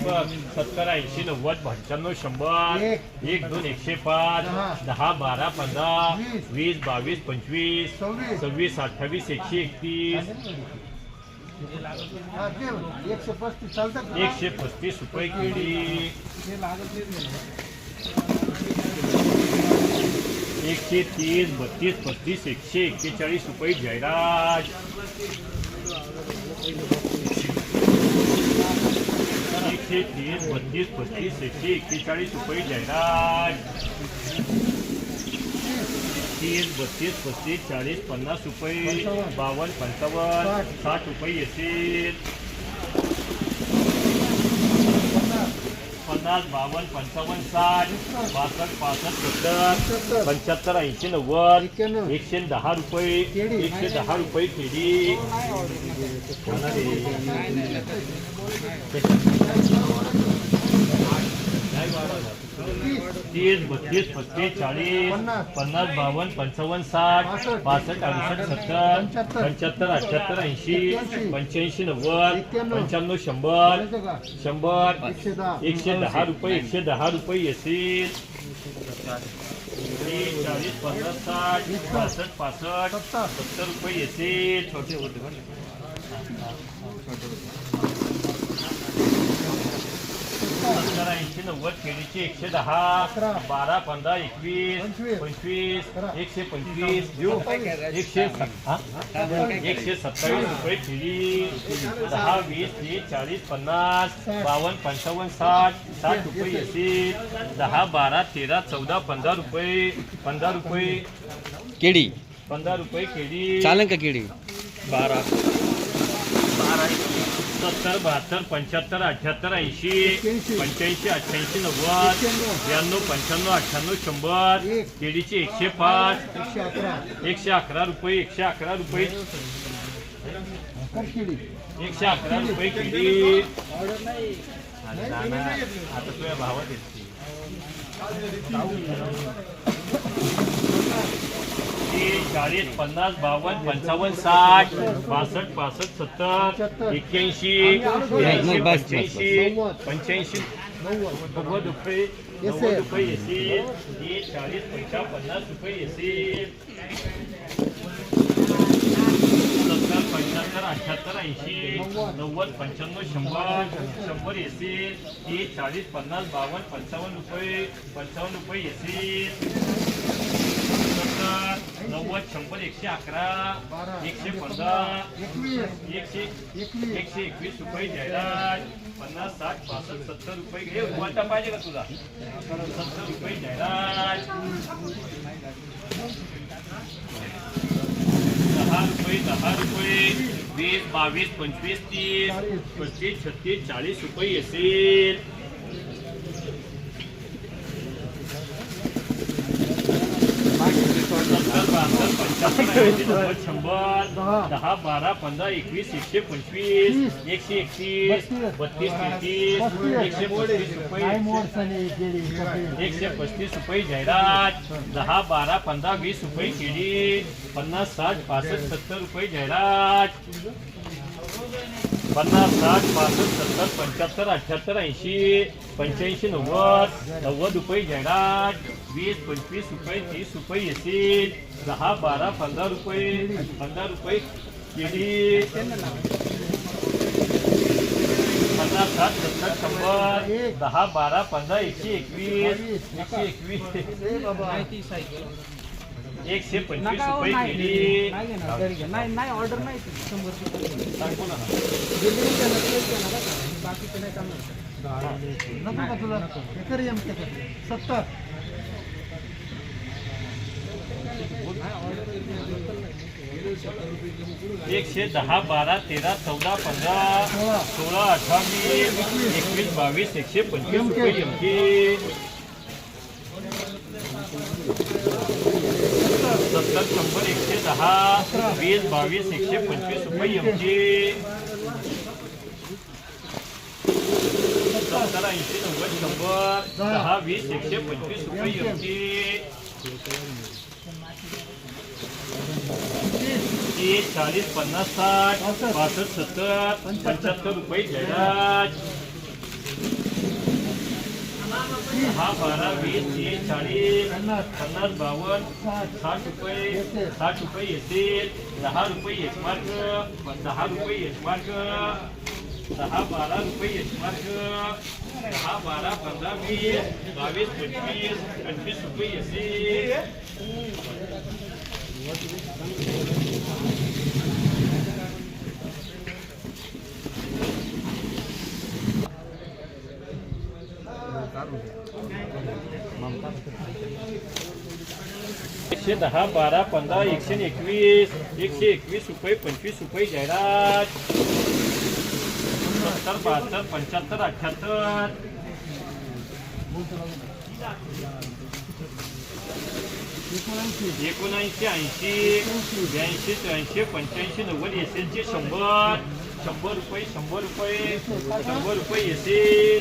सत्तर ऐंशी नव्वद पंच्याण्णव शंभर एक. दोन एकशे पाच दहा. बारा पंधरा वीस. वीस बावीस पंचवीस सव्वीस. अठ्ठावीस एकशे एकतीस ते एकशे पस्तीस चालतात का? एकशे पस्तीस रुपये केळी एकशे तीस बत्तीस पस्तीस एकशे एक्केचाळीस रुपये जाहिरात एकशे तीस बत्तीस पस्तीस एकशे एक्केचाळीस रुपये जाहिरात. तीस बत्तीस पस्तीस चाळीस पन्नास रुपये बावन्न पंचावन्न साठ रुपये येतील. पन्नास बावन्न पंचावन्न साठ बासष्ट पासष्ट सत्तर पंच्याहत्तर ऐंशी नव्वद. एकशे दहा रुपये. एकशे दहा रुपये केळी तीस बत्तीस पस्तीस चाळीस पन्नास. बावन्न पंचावन्न साठ पासष्ट. पासष्ट अडुसष्ट सत्तर पंच्याहत्तर. अठ्याहत्तर ऐंशी. पंच्याऐंशी नव्वद. पंच्याण्णव शंभर? शंभर एकशे दहा रुपये एकशे दहा रुपये येतील चाळीस पन्नास साठ पासष्ट पासष्ट सत्तर. सत्तर रुपये येतील छोटे होते सत्तर ऐंशी नव्वद केळीचे एकशे दहा. बारा पंधरा एकवीस पंचवीस. एकशे पंचवीस एकशे हा? एकशे सत्तावीस रुपये केळी दहा वीस तीस चाळीस पन्नास बावन्न पंचावन्न साठ साठ रुपये येतील. दहा बारा तेरा चौदा पंधरा रुपये पंधरा रुपये. केळी पंधरा रुपये केळी चालेल का केळी बारा. सत्तर बहात्तर पंच्याहत्तर अठ्याहत्तर ऐंशी. पंच्याऐंशी अठ्ठ्याऐंशी नव्वद. ब्याण्णव पंच्याण्णव अठ्ठ्याण्णव शंभर. केळीचे एकशे पाच एकशे अकरा रुपये एकशे अकरा रुपये एकशे अकरा रुपये केळी नाना, आता तुझ्या भावात येते चाळीस पन्नास बावन्न पंचावन्न साठ बासष्ट पासष्ट सत्तर एक्क्याऐंशी पंच्याऐंशी. पंच्याऐंशी. नव्वद रुपये नव्वद रुपये येतील तीस चाळीस पंचावन्न पन्नास रुपये येतील सत्तर पंच्याहत्तर अठ्याहत्तर ऐंशी. नव्वद. पंच्याण्णव शंभर. शंभर येतील तीस चाळीस पन्नास बावन्न पंचावन्न रुपये पंचावन्न रुपये येतील सत्तर नव्वद शंभर एकशे अकरा एकशे पंधरा एकशे एकशे एकवीस रुपये जाहिरात पन्नास साठ पासष्ट सत्तर रुपये हे कोणता पाहिजे का तुला? सत्तर रुपये जाहिरात. दहा रुपये दहा रुपये वीस बावीस पंचवीस तीस पस्तीस छत्तीस चाळीस रुपये असेल सत्तर बहात्तर पंच्याहत्तर ऐंशी नव्वद शंभर दहा. बारा पंधरा एकवीस एकशे पंचवीस एकशे एकतीस बत्तीस तेहतीस एकशे पस्तीस रुपये एकशे पस्तीस रुपये जाहिरात दहा बारा पंधरा वीस रुपये केली पन्नास साठ पासष्ट सत्तर रुपये जाहिरात पन्नास साठ पासष्ट सत्तर पंच्याहत्तर अठ्याहत्तर ऐंशी पंच्याऐंशी नव्वद नव्वद रुपये जाहिरात वीस पंचवीस रुपये तीस रुपये येतील. दहा बारा पंधरा रुपये पंधरा रुपये केली पन्नास साठ सत्तर शंभर दहा बारा पंधरा एकशे एकवीस एकशे एकवीस. एकशे पंचवीस रुपये केळी नाही नाही ऑर्डर नाही ती, शंभर रुपये सांगतो ना डिलिव्हरी द्या ना, प्लेट द्या ना बघा. बाकीचं नाही चालणार नको का तुला? एकर एम के सत्तर. एकशे दहा बारा तेरा चौदा पंधरा सोळा. अठरा वीस एकवीस बावीस एकशे पंचवीस रुपये सत्तर शंभर एकशे दहा वीस बावीस एकशे पंचवीस रुपये एमची सत्तर ऐंशी नव्वद शंभर दहा वीस एकशे पंचवीस रुपये एमची तीस चाळीस पन्नास साठ पासष्ट सत्तर पंच्याहत्तर रुपये जयराज. दहा बारा वीस तीस चाळीस पन्नास बावन्न साठ रुपये साठ रुपये येते दहा रुपये एक मार्क दहा रुपये एक मार्क दहा बारा रुपये एक मार्क दहा बारा पंधरा वीस बावीस पंचवीस पंचवीस रुपये येते. एकशे दहा बारा पंधरा एकशे एकवीस. एकशे एकवीस रुपये पंचवीस रुपये जाहिरात. सत्तर बहात्तर पंच्याहत्तर अठ्ठ्याहत्तर एकोणऐंशी ऐंशी ब्याऐंशी त्र्याऐंशी पंच्याऐंशी नव्वद एस एलचे शंभर. शंभर रुपये शंभर रुपये शंभर रुपये येतील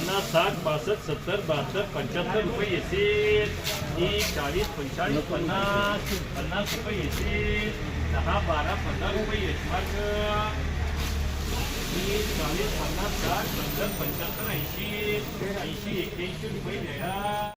पन्नास साठ बासष्ट सत्तर बहात्तर पंच्याहत्तर रुपये येते तीस चाळीस पंचाळीस पन्नास पन्नास रुपये येते दहा बारा पंधरा रुपये यशमार्ग तीस चाळीस पन्नास साठ सत्तर पंच्याहत्तर ऐंशी ऐंशी एक्क्याऐंशी रुपये द्या.